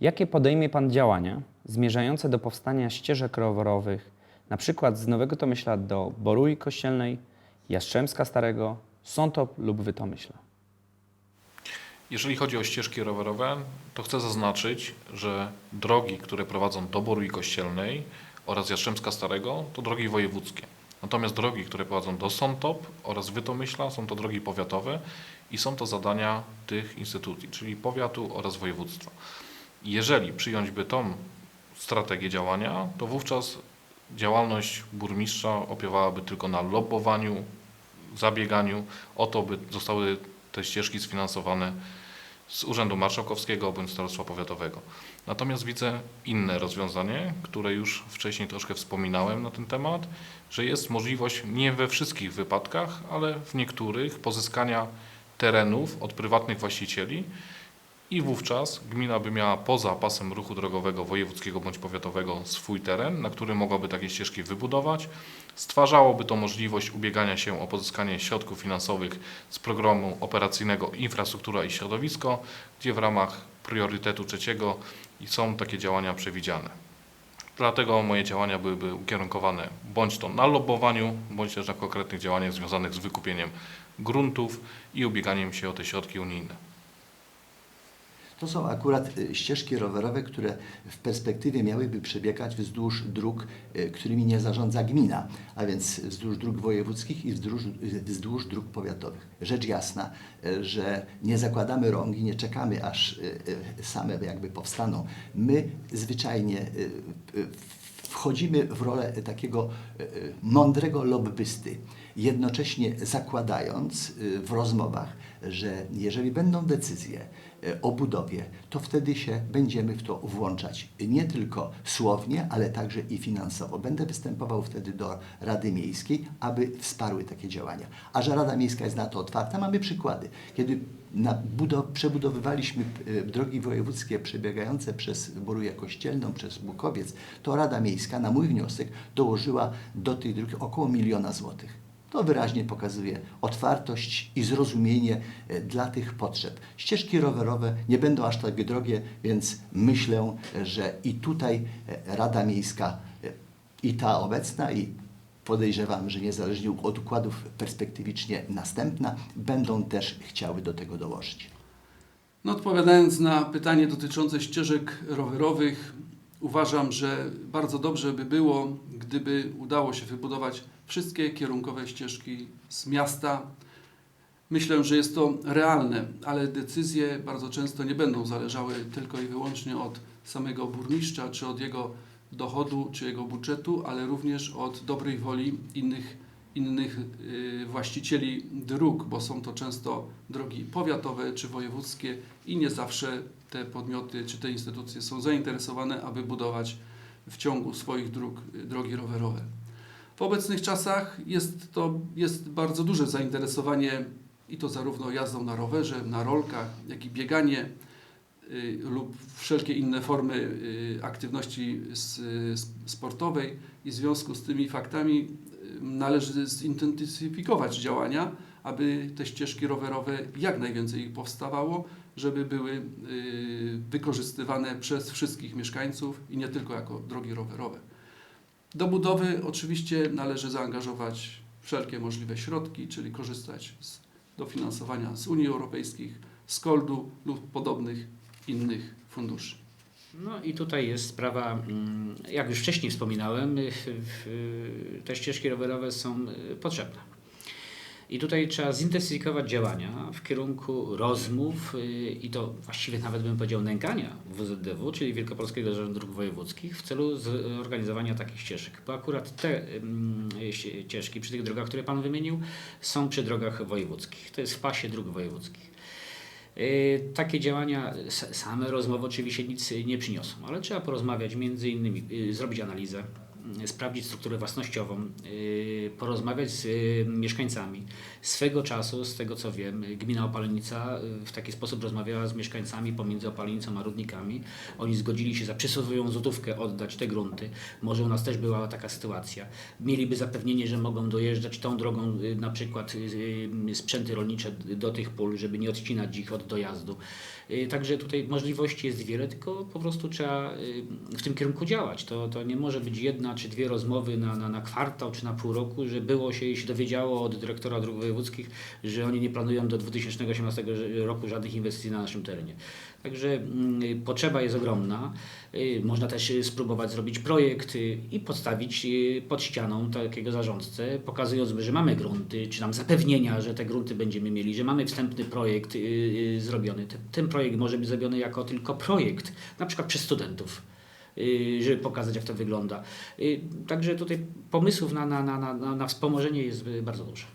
Jakie podejmie Pan działania zmierzające do powstania ścieżek rowerowych, na przykład z Nowego Tomyśla do Borui Kościelnej, Jastrzębska Starego, Sątop lub Wytomyśla? Jeżeli chodzi o ścieżki rowerowe, to chcę zaznaczyć, że drogi, które prowadzą do Boru i Kościelnej oraz Jastrzębska Starego, to drogi wojewódzkie. Natomiast drogi, które prowadzą do Sątop oraz Wytomyśla, są to drogi powiatowe i są to zadania tych instytucji, czyli powiatu oraz województwa. Jeżeli przyjąć by tą strategię działania, to wówczas działalność burmistrza opiewałaby tylko na lobbowaniu, zabieganiu o to, by zostały te ścieżki sfinansowane z Urzędu Marszałkowskiego bądź Starostwa Powiatowego. Natomiast widzę inne rozwiązanie, które już wcześniej troszkę wspominałem na ten temat, że jest możliwość nie we wszystkich wypadkach, ale w niektórych pozyskania terenów od prywatnych właścicieli i wówczas gmina by miała poza pasem ruchu drogowego wojewódzkiego bądź powiatowego swój teren, na którym mogłaby takie ścieżki wybudować. Stwarzałoby to możliwość ubiegania się o pozyskanie środków finansowych z programu operacyjnego Infrastruktura i Środowisko, gdzie w ramach priorytetu trzeciego są takie działania przewidziane. Dlatego moje działania byłyby ukierunkowane bądź to na lobbowaniu, bądź też na konkretnych działaniach związanych z wykupieniem gruntów i ubieganiem się o te środki unijne. To są akurat y, ścieżki rowerowe, które w perspektywie miałyby przebiegać wzdłuż dróg, y, którymi nie zarządza gmina, a więc wzdłuż dróg wojewódzkich i wzdłuż, y, wzdłuż dróg powiatowych. Rzecz jasna, że nie zakładamy rąk i nie czekamy, aż same jakby powstaną. My zwyczajnie wchodzimy w rolę takiego mądrego lobbysty, jednocześnie zakładając y, w rozmowach, że jeżeli będą decyzje y, o budowie, to wtedy się będziemy w to włączać nie tylko słownie, ale także i finansowo. Będę występował wtedy do Rady Miejskiej, aby wsparły takie działania. A że Rada Miejska jest na to otwarta, mamy przykłady. Kiedy przebudowywaliśmy y, drogi wojewódzkie przebiegające przez Boruję Kościelną, przez Bukowiec, to Rada Miejska na mój wniosek dołożyła do tej drogi około miliona złotych. To wyraźnie pokazuje otwartość i zrozumienie e, dla tych potrzeb. Ścieżki rowerowe nie będą aż tak drogie, więc myślę, że i tutaj e, Rada Miejska, e, i ta obecna, i podejrzewam, że niezależnie od układów perspektywicznie następna, będą też chciały do tego dołożyć. No, odpowiadając na pytanie dotyczące ścieżek rowerowych, uważam, że bardzo dobrze by było, gdyby udało się wybudować wszystkie kierunkowe ścieżki z miasta. Myślę, że jest to realne, ale decyzje bardzo często nie będą zależały tylko i wyłącznie od samego burmistrza, czy od jego dochodu, czy jego budżetu, ale również od dobrej woli innych, innych y, właścicieli dróg, bo są to często drogi powiatowe czy wojewódzkie i nie zawsze te podmioty czy te instytucje są zainteresowane, aby budować w ciągu swoich dróg y, drogi rowerowe. W obecnych czasach jest to jest bardzo duże zainteresowanie i to zarówno jazdą na rowerze, na rolkach, jak i bieganie y, lub wszelkie inne formy y, aktywności sportowej i w związku z tymi faktami y, należy zintensyfikować działania, aby te ścieżki rowerowe jak najwięcej ich powstawało, żeby były wykorzystywane przez wszystkich mieszkańców i nie tylko jako drogi rowerowe. Do budowy oczywiście należy zaangażować wszelkie możliwe środki, czyli korzystać z dofinansowania z Unii Europejskich, z KOLD-u lub podobnych innych funduszy. No i tutaj jest sprawa, mm, jak już wcześniej wspominałem, te ścieżki rowerowe są y, potrzebne. I tutaj trzeba zintensyfikować działania w kierunku rozmów y, i to właściwie nawet bym powiedział nękania WZDW, czyli Wielkopolskiego Zarządu Dróg Wojewódzkich w celu zorganizowania takich ścieżek. Bo akurat te ścieżki przy tych drogach, które Pan wymienił, są przy drogach wojewódzkich. To jest w pasie dróg wojewódzkich. Y, Takie działania, same rozmowy oczywiście nic nie przyniosą, ale trzeba porozmawiać między innymi, y, zrobić analizę, sprawdzić strukturę własnościową, y, porozmawiać z y, mieszkańcami. Swego czasu, z tego co wiem, gmina Opalenica y, w taki sposób rozmawiała z mieszkańcami pomiędzy Opalenicą a Rudnikami. Oni zgodzili się za przysłowiową złotówkę oddać te grunty. Może u nas też była taka sytuacja. Mieliby zapewnienie, że mogą dojeżdżać tą drogą na przykład sprzęty rolnicze do tych pól, żeby nie odcinać ich od dojazdu. Także tutaj możliwości jest wiele, tylko po prostu trzeba w tym kierunku działać. To, to nie może być jedna czy dwie rozmowy na, na, na kwartał czy na pół roku, że było się i się dowiedziało od dyrektora dróg wojewódzkich, że oni nie planują do 2018 roku żadnych inwestycji na naszym terenie. Także mm, potrzeba jest ogromna. Y, Można też spróbować zrobić projekt y, i podstawić y, pod ścianą takiego zarządcę, pokazując, że mamy grunty, czy nam zapewnienia, że te grunty będziemy mieli, że mamy wstępny projekt zrobiony. Ten- projekt może być zrobiony jako tylko projekt, na przykład przez studentów żeby pokazać, jak to wygląda. Y, Także tutaj pomysłów na, na, na, na, na wspomożenie jest y, bardzo dużo.